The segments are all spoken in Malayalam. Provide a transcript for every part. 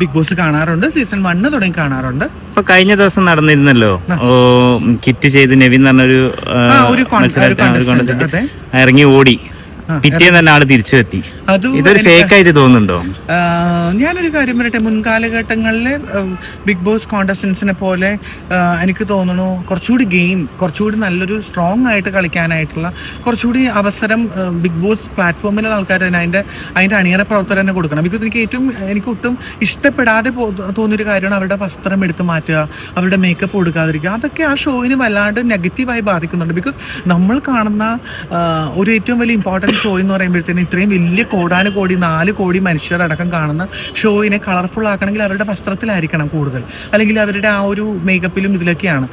ബിഗ് ബോസ് കാണാറുണ്ട്. സീസൺ വണ്ണ് തുടങ്ങി കാണാറുണ്ട്. ഇപ്പൊ കഴിഞ്ഞ ദിവസം നടന്നിരുന്നല്ലോ? ഓ കിറ്റ് ചെയ്ത് നെവിൻ പറഞ്ഞൊരു ഇറങ്ങി ഓടി. പിറ്റേന്ന് തന്നെ ആൾ തിരിച്ചെത്തി അത് ഇതൊരു ഫേക്ക് ആയിട്ട് തോന്നുന്നുണ്ടോ? ഞാനൊരു കാര്യം പറയട്ടെ മുൻകാലഘട്ടങ്ങളിൽ ബിഗ് ബോസ് കോണ്ടസ്റ്റൻസിനെ പോലെ എനിക്ക് തോന്നുന്നു കുറച്ചുകൂടി ഗെയിം കുറച്ചുകൂടി നല്ലൊരു സ്ട്രോങ് ആയിട്ട് കളിക്കാനായിട്ടുള്ള കുറച്ചുകൂടി അവസരം ബിഗ് ബോസ് പ്ലാറ്റ്ഫോമിലുള്ള ആൾക്കാർ തന്നെ അതിന്റെ അതിന്റെ അണിയറ പ്രവർത്തകർ തന്നെ കൊടുക്കണം. ബിക്കോസ് എനിക്ക് ഏറ്റവും എനിക്ക് ഒട്ടും ഇഷ്ടപ്പെടാതെ തോന്നിയൊരു കാര്യമാണ് അവരുടെ വസ്ത്രം എടുത്ത് മാറ്റുക അവരുടെ മേക്കപ്പ് കൊടുക്കാതിരിക്കുക അതൊക്കെ ആ ഷോയിന് വല്ലാണ്ട് നെഗറ്റീവായി ബാധിക്കുന്നുണ്ട്. ബിക്കോസ് നമ്മൾ കാണുന്ന ഒരു ഏറ്റവും വലിയ ഇമ്പോർട്ടന്റ് ഷോ എന്ന് പറയുമ്പോഴത്തേനും ഇത്രയും വലിയ കോടാനു കോടി നാല് കോടി മനുഷ്യരടക്കം കാണുന്ന ഷോയിനെ കളർഫുൾ ആക്കണമെങ്കിൽ അവരുടെ വസ്ത്രത്തിലായിരിക്കണം കൂടുതൽ. അല്ലെങ്കിൽ അവരുടെ ആ ഒരു മേക്കപ്പിലും ഇതിലൊക്കെയാണ്.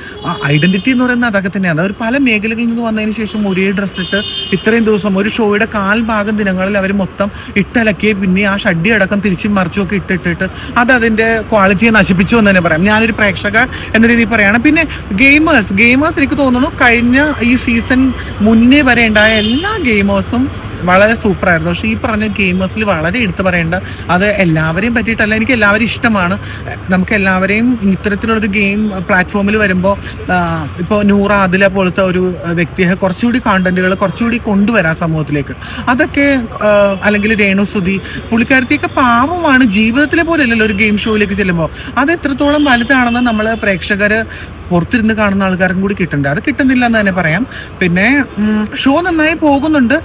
ഐഡന്റിറ്റി എന്ന് പറയുന്നത് അതൊക്കെ തന്നെയാണ്. അവർ പല മേഖലകളിൽ നിന്ന് വന്നതിന് ശേഷം ഒരേ ഡ്രസ്സ് ഇട്ട് ഇത്രയും ദിവസം ഒരു ഷോയുടെ കാൽ ഭാഗം ദിനങ്ങളിൽ അവർ മൊത്തം ഇട്ടലക്കി പിന്നെ ആ ഷഡ്ഡി അടക്കം തിരിച്ചും മറിച്ചും ഒക്കെ ഇട്ടിട്ടിട്ട് അത് അതിന്റെ ക്വാളിറ്റിയെ നശിപ്പിച്ചു എന്ന് തന്നെ പറയാം. ഞാനൊരു പ്രേക്ഷക എന്ന രീതിയിൽ പറയാണ്. പിന്നെ ഗെയിമേഴ്സ് ഗെയിമേഴ്സ് എനിക്ക് തോന്നുന്നു കഴിഞ്ഞ ഈ സീസൺ മുന്നേ വരെ ഉണ്ടായ എല്ലാ ഗെയിമേഴ്സും വളരെ സൂപ്പറായിരുന്നു പക്ഷേ ഈ പറഞ്ഞ ഗെയിമേഴ്സിൽ വളരെ എടുത്തു പറയേണ്ട അത് എല്ലാവരെയും പറ്റിയിട്ടല്ല എനിക്ക് എല്ലാവരും ഇഷ്ടമാണ്. നമുക്ക് എല്ലാവരെയും ഇത്തരത്തിലുള്ളൊരു ഗെയിം പ്ലാറ്റ്ഫോമിൽ വരുമ്പോൾ ഇപ്പോൾ നൂറ അതിലെ പോലത്തെ ഒരു വ്യക്തിയെ കുറച്ചുകൂടി കോണ്ടന്റുകൾ കുറച്ചുകൂടി കൊണ്ടുവരാൻ സമൂഹത്തിലേക്ക്. അതൊക്കെ അല്ലെങ്കിൽ രേണു സുധി പുള്ളിക്കാരത്തിയൊക്കെ പാവമാണ്. ജീവിതത്തിലെ പോലെ അല്ലല്ലോ ഒരു ഗെയിം ഷോയിലേക്ക് ചെല്ലുമ്പോൾ അത് എത്രത്തോളം വലുതാണെന്ന് നമ്മൾ പ്രേക്ഷകർ പുറത്തിരുന്ന് കാണുന്ന ആൾക്കാരും കൂടി കിട്ടുന്നുണ്ട് അത് കിട്ടുന്നില്ല എന്ന് തന്നെ പറയാം. പിന്നെ ഷോ നന്നായി പോകുന്നുണ്ട്.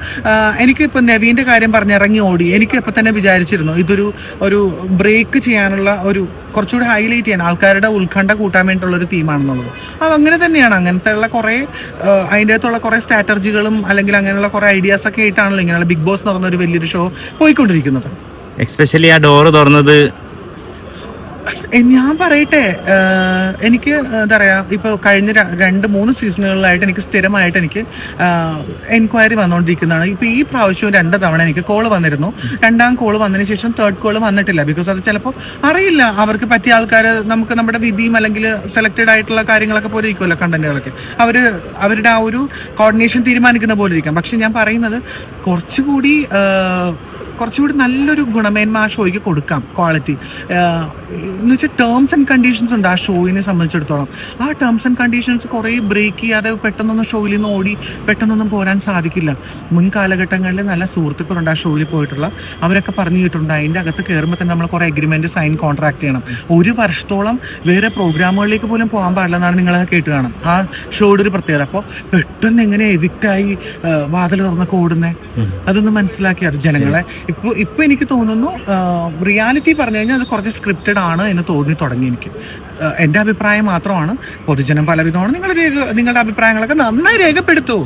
എനിക്ക് ഇപ്പം നവീന്റെ കാര്യം പറഞ്ഞിറങ്ങി ഓടി. എനിക്ക് ഇപ്പം തന്നെ വിചാരിച്ചിരുന്നു ഇതൊരു ഒരു ബ്രേക്ക് ചെയ്യാനുള്ള ഒരു കുറച്ചുകൂടി ഹൈലൈറ്റ് ചെയ്യാൻ ആൾക്കാരുടെ ഉത്കണ്ഠ കൂട്ടാൻ വേണ്ടിയിട്ടുള്ള ഒരു തീമാണെന്നുള്ളത് അത് അങ്ങനെ തന്നെയാണ്. അങ്ങനത്തെ ഉള്ള കുറേ അതിന്റെ അകത്തുള്ള കുറേ സ്ട്രാറ്റജികളും അല്ലെങ്കിൽ അങ്ങനെയുള്ള കുറേ ഐഡിയാസ് ഒക്കെ ആയിട്ടാണല്ലോ ഇങ്ങനെയുള്ള ബിഗ് ബോസ് എന്ന് പറഞ്ഞ ഒരു വലിയൊരു ഷോ പോയിക്കൊണ്ടിരിക്കുന്നത്. എക്സ്പെഷ്യലി ആ ഡോറ് തുറന്നത് ഞാൻ പറയട്ടെ എനിക്ക് എന്താ പറയാ ഇപ്പൊ കഴിഞ്ഞ രണ്ട് മൂന്ന് സീസണുകളിലായിട്ട് എനിക്ക് സ്ഥിരമായിട്ട് എനിക്ക് എൻക്വയറി വന്നുകൊണ്ടിരിക്കുന്നതാണ് ഇപ്പൊ ഈ പ്രാവശ്യവും രണ്ട് തവണ എനിക്ക് കോൾ വന്നിരുന്നു. രണ്ടാം കോൾ വന്നതിന് ശേഷം തേർഡ് കോൾ വന്നിട്ടില്ല. ബിക്കോസ് അത് ചിലപ്പോൾ അറിയില്ല. അവർക്ക് പറ്റിയ ആൾക്കാർ നമുക്ക് നമ്മുടെ വിധിയും അല്ലെങ്കിൽ സെലക്റ്റഡ് ആയിട്ടുള്ള കാര്യങ്ങളൊക്കെ പോലെ ഇരിക്കുമല്ലോ കണ്ടന്റുകളൊക്കെ അവർ അവരുടെ ആ ഒരു കോർഡിനേഷൻ തീരുമാനിക്കുന്ന പോലെ ഇരിക്കാം. പക്ഷെ ഞാൻ പറയുന്നത് കുറച്ചുകൂടി കുറച്ചുകൂടി നല്ലൊരു ഗുണമേന്മ ആ ഷോയ്ക്ക് കൊടുക്കാം ക്വാളിറ്റി എന്ന് വെച്ചാൽ ടേംസ് ആൻഡ് കണ്ടീഷൻസ് ഉണ്ട് ആ ഷോയിനെ സംബന്ധിച്ചിടത്തോളം. ആ ടേംസ് ആൻഡ് കണ്ടീഷൻസ് കുറേ ബ്രേക്ക് ചെയ്യാതെ പെട്ടെന്നൊന്നും ഷോയിൽ നിന്ന് ഓടി പെട്ടെന്നൊന്നും പോരാൻ സാധിക്കില്ല. മുൻ കാലഘട്ടങ്ങളിൽ നല്ല സുഹൃത്തുക്കളുണ്ട് ആ ഷോയിൽ പോയിട്ടുള്ള. അവരൊക്കെ പറഞ്ഞു കിട്ടുണ്ട് അതിന്റെ അകത്ത് കയറുമ്പോൾ തന്നെ നമ്മൾ കുറേ അഗ്രിമെന്റ് സൈൻ കോൺട്രാക്ട് ചെയ്യണം. ഒരു വർഷത്തോളം വേറെ പ്രോഗ്രാമുകളിലേക്ക് പോലും പോകാൻ പാടില്ലെന്നാണ് നിങ്ങളൊക്കെ കേട്ട് കാണാം ആ ഷോയുടെ ഒരു പ്രത്യേകത. അപ്പോൾ പെട്ടെന്ന് എങ്ങനെ എവിക്റ്റായി വാതിൽ തുറന്നൊക്കെ ഓടുന്നത് അതൊന്ന് മനസ്സിലാക്കിയത് ജനങ്ങളെ ഇപ്പോൾ ഇപ്പോൾ എനിക്ക് തോന്നുന്നു റിയാലിറ്റി പറഞ്ഞു കഴിഞ്ഞാൽ അത് കുറച്ച് സ്ക്രിപ്റ്റഡ് ആണ് എന്ന് തോന്നി തുടങ്ങി എനിക്ക്. എന്റെ അഭിപ്രായം മാത്രമാണ്. പൊതുജനം പലവിധമാണ് നിങ്ങളുടെ രേഖ നിങ്ങളുടെ അഭിപ്രായങ്ങളൊക്കെ നന്നായി രേഖപ്പെടുത്തൂ.